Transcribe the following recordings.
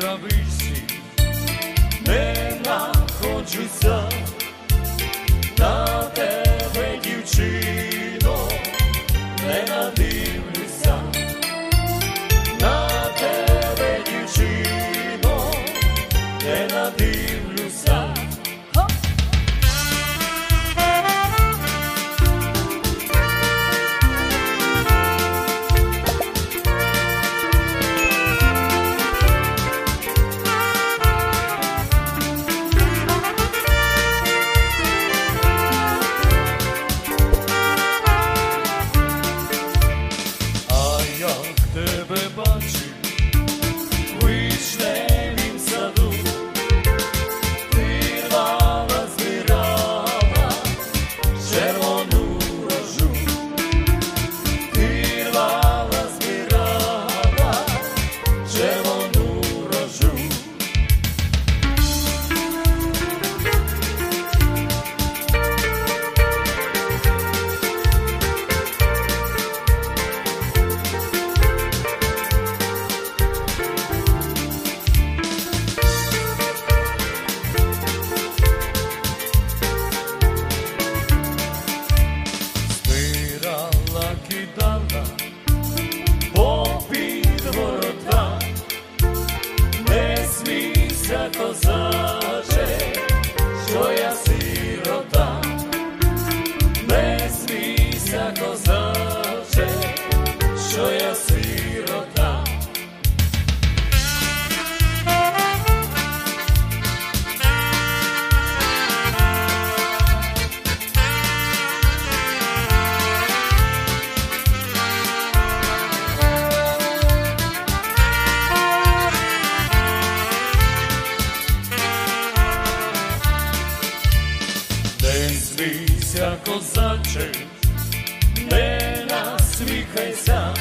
травичці, не находжуся на тебе, дівчино, не надивлюся, на тебе, дівчино, не надивлюся. Вчися, козаче, не насміхайся,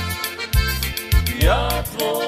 я твоя.